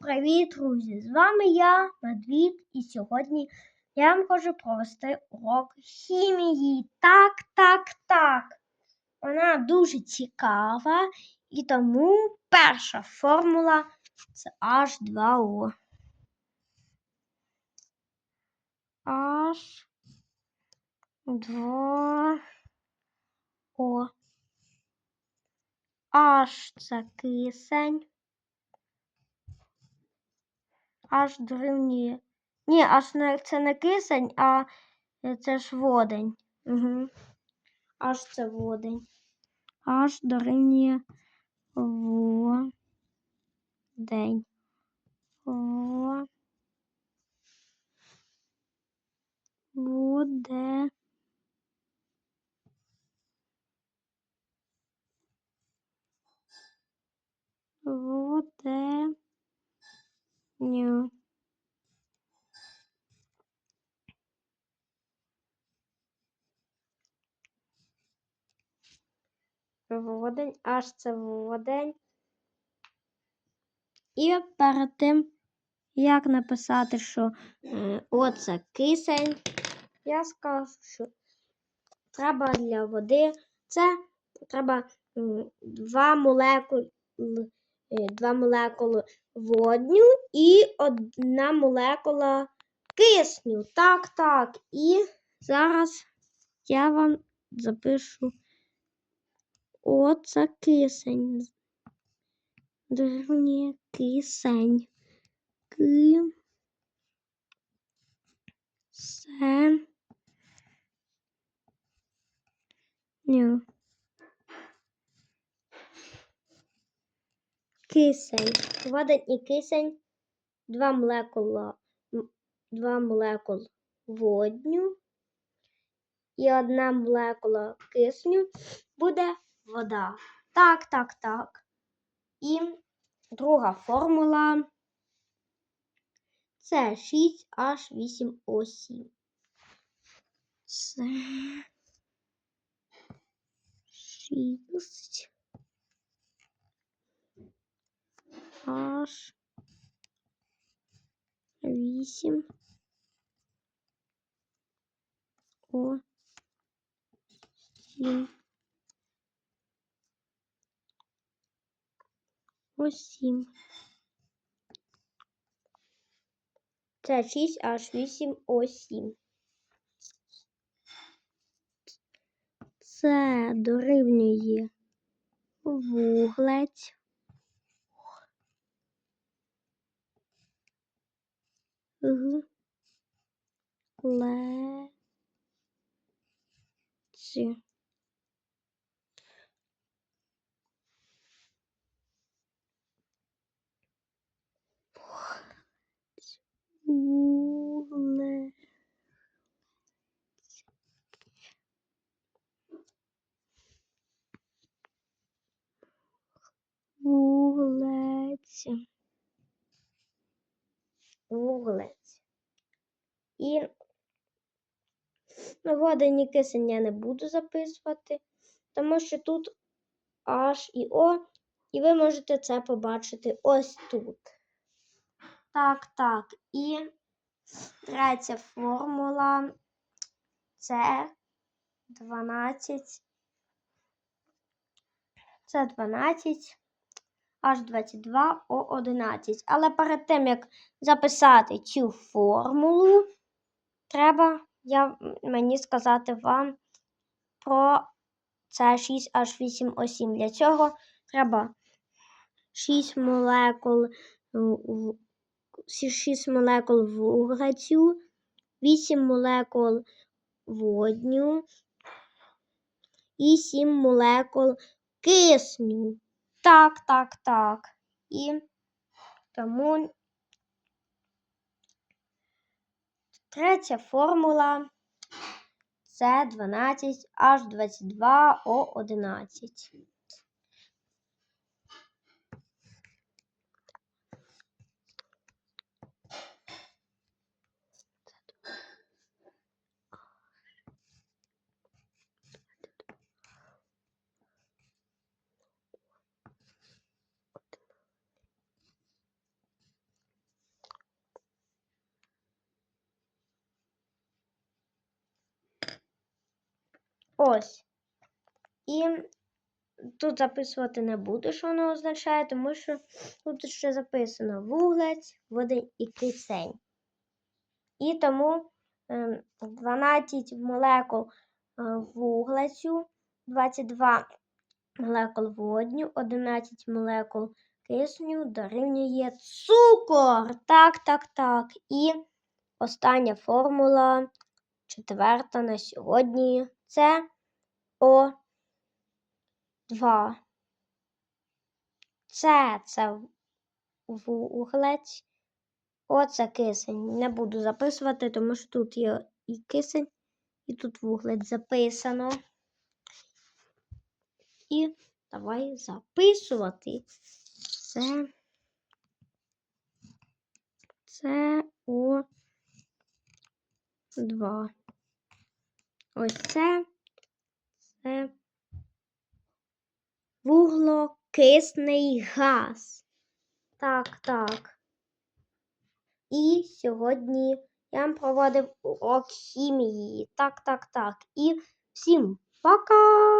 Привіт, друзі! З вами я, Медвід, і сьогодні я вам хочу провести урок хімії. Так, так, так. Вона дуже цікава, і тому перша формула це H2O. H2O. H це кисень. Аж дорівнює. Ні, аж не, це не кисень, а це ж водень. Угу. Аж це водень. Аж дорівнює водень. Во. Водень, аж це водень. І перед тим, як написати, що оце кисень, я скажу, що треба для води це треба два молекули, е, два молекули водню і одна молекула кисню. Так, так. І зараз я вам запишу оце кисень. Дорівнює кисень. Ки. Се. Ню. Кисень. Водень і кисень. Два молекула, два молекул водню і одна молекула кисню буде вода. Так, так, так. І друга формула це 6H8O7. Це 6 H 8 О 7 Осім. Це 6 аж 8 осім. Це дорівнює вуглець. Г. Вуглець. Вуглець. І водені кисень я не буду записувати, тому що тут H і O, і ви можете це побачити ось тут. Так, так. І третя формула це 12. Це 12 аж 22 о 11. Але перед тим, як записати цю формулу, треба я, мені сказати вам про це 6 аж 8 о 7. Для цього треба 6 молекул. 6 молекул вуглецю, 8 молекул водню і 7 молекул кисню. Так, так, так. І тому третя формула це 12 Ось. І тут записувати не буду, що воно означає, тому що тут ще записано вуглець, водень і кисень. І тому ем, 12 молекул е, вуглецю, 22 молекул водню, 11 молекул кисню дорівнює цукор. Так, так, так. І остання формула, четверта на сьогодні, це О2. Це це вуглець. Оце кисень. Не буду записувати, тому що тут є і кисень, і тут вуглець записано. І давай записувати. Це. Це о 2. Ось це. Це вуглокисний газ. Так, так. І сьогодні я вам проводив урок хімії. Так, так, так. І всім пока!